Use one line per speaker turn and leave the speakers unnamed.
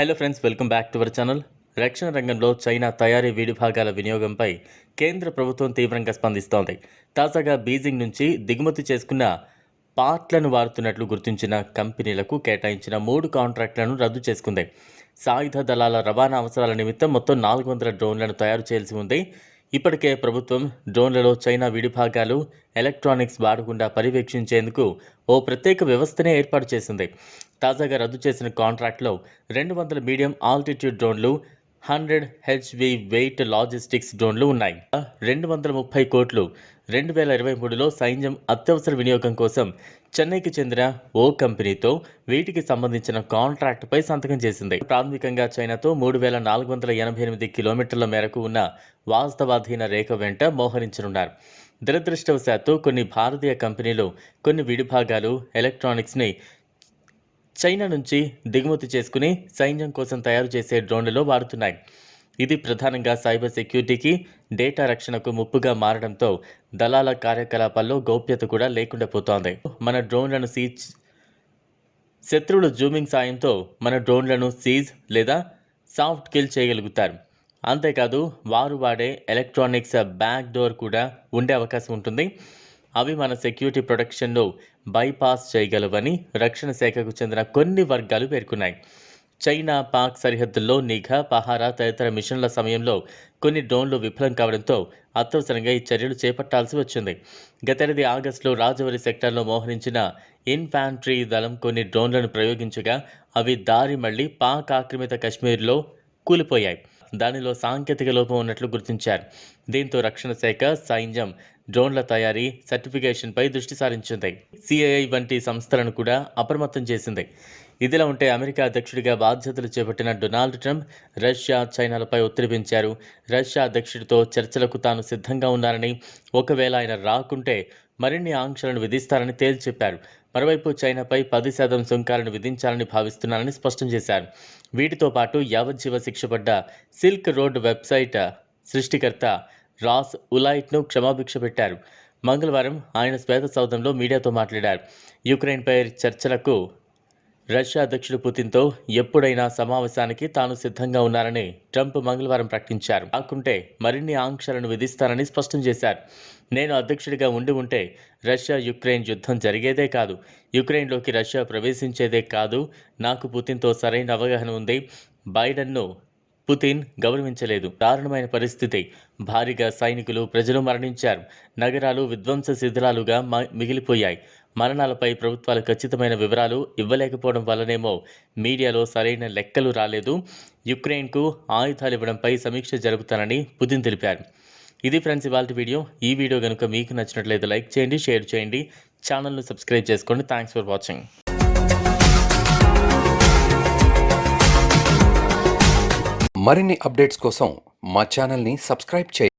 Hello friends welcome back to our channel రక్షణ రంగంలో China తయారీ విడిభాగాల వినియోగంపై కేంద్ర ప్రభుత్వం తీవ్రంగా స్పందిస్తోంది. తాజాగా బీజింగ్ నుంచి దిగుమతి చేసుకున్న పార్ట్లను వాడుతున్నట్లు గుర్తించిన కంపెనీలకు కేటాయించిన మూడు కాంట్రాక్టులను రద్దు చేసుకుంది. సాయుధ దళాల రవాణా అవసరాల నిమిత్తం మొత్తం నాలుగు వందల డ్రోన్లను తయారు చేయాల్సి ఉంది. ఇప్పటికే ప్రభుత్వం డ్రోన్లలో చైనా విడిభాగాలు ఎలక్ట్రానిక్స్ వాడకుండా పర్యవేక్షించేందుకు ఓ ప్రత్యేక వ్యవస్థనే ఏర్పాటు చేసింది. తాజాగా రద్దు చేసిన కాంట్రాక్ట్లో రెండు వందల మీడియం ఆల్టిట్యూడ్ డ్రోన్లు హండ్రెడ్ హెచ్వి వెయిట్ లాజిస్టిక్స్ డ్రోన్లు ఉన్నాయి. రెండు వందల ముప్పై కోట్లు రెండు వేల ఇరవై మూడులో సైన్యం అత్యవసర వినియోగం కోసం చెన్నైకి చెందిన ఓ కంపెనీతో వీటికి సంబంధించిన కాంట్రాక్ట్పై సంతకం చేసింది. ప్రాథమికంగా చైనాతో మూడు వేల నాలుగు వందల ఎనభై ఎనిమిది కిలోమీటర్ల మేరకు ఉన్న వాస్తవాధీన రేఖ వెంట మోహరించనున్నారు. దురదృష్టవశాత్తు కొన్ని భారతీయ కంపెనీలు కొన్ని విడిభాగాలు ఎలక్ట్రానిక్స్ని చైనా నుంచి దిగుమతి చేసుకుని సైన్యం కోసం తయారు చేసే డ్రోన్లలో వాడుతున్నాయి. ఇది ప్రధానంగా సైబర్ సెక్యూరిటీకి డేటా రక్షణకు ముప్పుగా మారడంతో దళాల కార్యకలాపాల్లో గోప్యత కూడా లేకుండా పోతోంది. మన డ్రోన్లను సీజ్ శత్రువుల జూమింగ్ సాయంతో మన డ్రోన్లను సీజ్ లేదా సాఫ్ట్ కిల్ చేయగలుగుతారు. అంతేకాదు వారు వాడే ఎలక్ట్రానిక్స్ బ్యాక్ డోర్ కూడా ఉండే అవకాశం ఉంటుంది. అవి మన సెక్యూరిటీ ప్రొటెక్షన్ను బైపాస్ చేయగలవని రక్షణ శాఖకు చెందిన కొన్ని వర్గాలు పేర్కొన్నాయి. చైనా పాక్ సరిహద్దుల్లో నిఘా పహారా తదితర మిషన్ల సమయంలో కొన్ని డ్రోన్లు విఫలం కావడంతో అత్యవసరంగా ఈ చర్యలు చేపట్టాల్సి వచ్చింది. గతేడాది ఆగస్టులో రాజవరి సెక్టార్లో మోహరించిన ఇన్ఫాంట్రీ దళం కొన్ని డ్రోన్లను ప్రయోగించగా అవి దారి మళ్ళీ పాక్ ఆక్రమిత కశ్మీర్లో కూలిపోయాయి. దానిలో సాంకేతిక లోపం ఉన్నట్లు గుర్తించారు. దీంతో రక్షణ శాఖ సైన్యం డ్రోన్ల తయారీ సర్టిఫికేషన్పై దృష్టి సారించింది. సిఐఐ వంటి సంస్థలను కూడా అప్రమత్తం చేసింది. ఇదిలా ఉంటే అమెరికా అధ్యక్షుడిగా బాధ్యతలు చేపట్టిన డొనాల్డ్ ట్రంప్ రష్యా చైనాలపై ఒత్తిడి పెంచారు రష్యా అధ్యక్షుడితో చర్చలకు తాను సిద్ధంగా ఉన్నారని ఒకవేళ ఆయన రాకుంటే మరిన్ని ఆంక్షలను విధిస్తారని తేల్చెప్పారు. మరోవైపు చైనాపై పది శాతం సుంకాలను విధించాలని భావిస్తున్నారని స్పష్టం చేశారు. వీటితో పాటు యావజ్జీవ శిక్ష పడ్డ సిల్క్ రోడ్ వెబ్సైట్ సృష్టికర్త రాస్ ఉలైట్ను క్షమాభిక్ష పెట్టారు. మంగళవారం ఆయన శ్వేత సౌధంలో మీడియాతో మాట్లాడారు. యుక్రెయిన్పై చర్చలకు రష్యా అధ్యక్షుడు పుతిన్తో ఎప్పుడైనా సమావేశానికి తాను సిద్ధంగా ఉన్నారని ట్రంప్ మంగళవారం ప్రకటించారు. కాకుంటే మరిన్ని ఆంక్షలను విధిస్తారని స్పష్టం చేశారు. నేను అధ్యక్షుడిగా ఉండి ఉంటే రష్యా యుక్రెయిన్ యుద్ధం జరిగేదే కాదు. యుక్రెయిన్లోకి రష్యా ప్రవేశించేదే కాదు. నాకు పుతిన్తో సరైన అవగాహన ఉంది. బైడెన్ను పుతిన్ గౌరవించలేదు. దారుణమైన పరిస్థితి. భారీగా సైనికులు ప్రజలు మరణించారు. నగరాలు విధ్వంస శిథిలాలుగా మ- మిగిలిపోయాయి. మరణాలపై ప్రభుత్వాలు ఖచ్చితమైన వివరాలు ఇవ్వలేకపోవడం వల్లనేమో మీడియాలో సరైన లెక్కలు రాలేదు. యుక్రెయిన్కు ఆయుధాలు ఇవ్వడంపై సమీక్ష జరుపుతానని పుతిన్ తెలిపారు. ఇది ఫ్రెండ్స్ ఇవాళ వీడియో. ఈ వీడియో కనుక మీకు నచ్చినట్లయితే లైక్ చేయండి షేర్ చేయండి. ఛానల్ను సబ్స్క్రైబ్ చేసుకోండి. Thanks for watching.
మరిన్ని అప్డేట్స్ కోసం మా ఛానల్ని సబ్స్క్రైబ్ చేయండి.